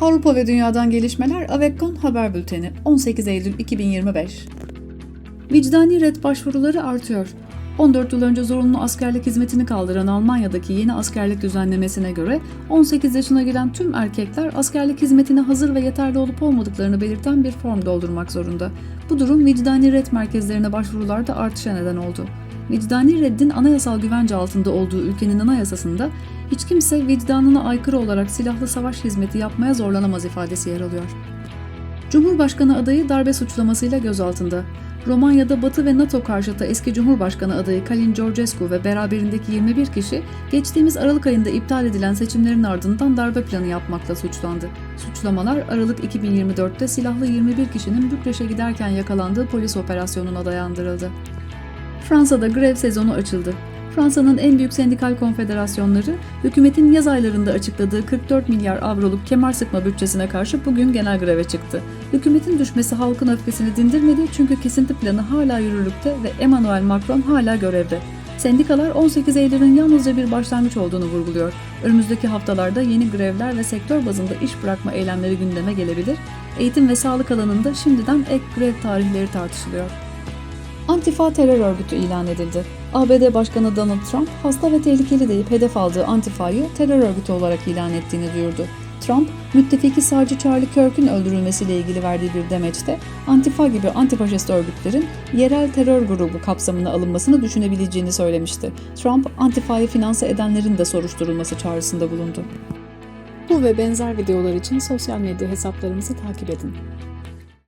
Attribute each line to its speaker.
Speaker 1: Avrupa ve Dünya'dan gelişmeler Avekkon Haber Bülteni 18 Eylül 2025 Vicdani red başvuruları artıyor. 14 yıl önce zorunlu askerlik hizmetini kaldıran Almanya'daki yeni askerlik düzenlemesine göre 18 yaşına giren tüm erkekler askerlik hizmetine hazır ve yeterli olup olmadıklarını belirten bir form doldurmak zorunda. Bu durum vicdani red merkezlerine başvurularda artışa neden oldu. Vicdani reddin anayasal güvence altında olduğu ülkenin anayasasında hiç kimse vicdanına aykırı olarak silahlı savaş hizmeti yapmaya zorlanamaz ifadesi yer alıyor. Cumhurbaşkanı adayı darbe suçlamasıyla gözaltında. Romanya'da Batı ve NATO karşıtı eski Cumhurbaşkanı adayı Kalin Georgescu ve beraberindeki 21 kişi geçtiğimiz Aralık ayında iptal edilen seçimlerin ardından darbe planı yapmakla suçlandı. Suçlamalar Aralık 2024'te silahlı 21 kişinin Bükreş'e giderken yakalandığı polis operasyonuna dayandırıldı. Fransa'da grev sezonu açıldı. Fransa'nın en büyük sendikal konfederasyonları, hükümetin yaz aylarında açıkladığı 44 milyar avroluk kemer sıkma bütçesine karşı bugün genel greve çıktı. Hükümetin düşmesi halkın öfkesini dindirmedi çünkü kesinti planı hala yürürlükte ve Emmanuel Macron hala görevde. Sendikalar 18 Eylül'ün yalnızca bir başlangıç olduğunu vurguluyor. Önümüzdeki haftalarda yeni grevler ve sektör bazında iş bırakma eylemleri gündeme gelebilir. Eğitim ve sağlık alanında şimdiden ek grev tarihleri tartışılıyor. Antifa terör örgütü ilan edildi. ABD Başkanı Donald Trump hasta ve tehlikeli deyip hedef aldığı Antifa'yı terör örgütü olarak ilan ettiğini duyurdu. Trump, müttefiki sağcı Charlie Kirk'ün öldürülmesiyle ilgili verdiği bir demeçte Antifa gibi antifaşist örgütlerin yerel terör grubu kapsamına alınmasını düşünebileceğini söylemişti. Trump, Antifa'yı finanse edenlerin de soruşturulması çağrısında bulundu. Bu ve benzer videolar için sosyal medya hesaplarımızı takip edin.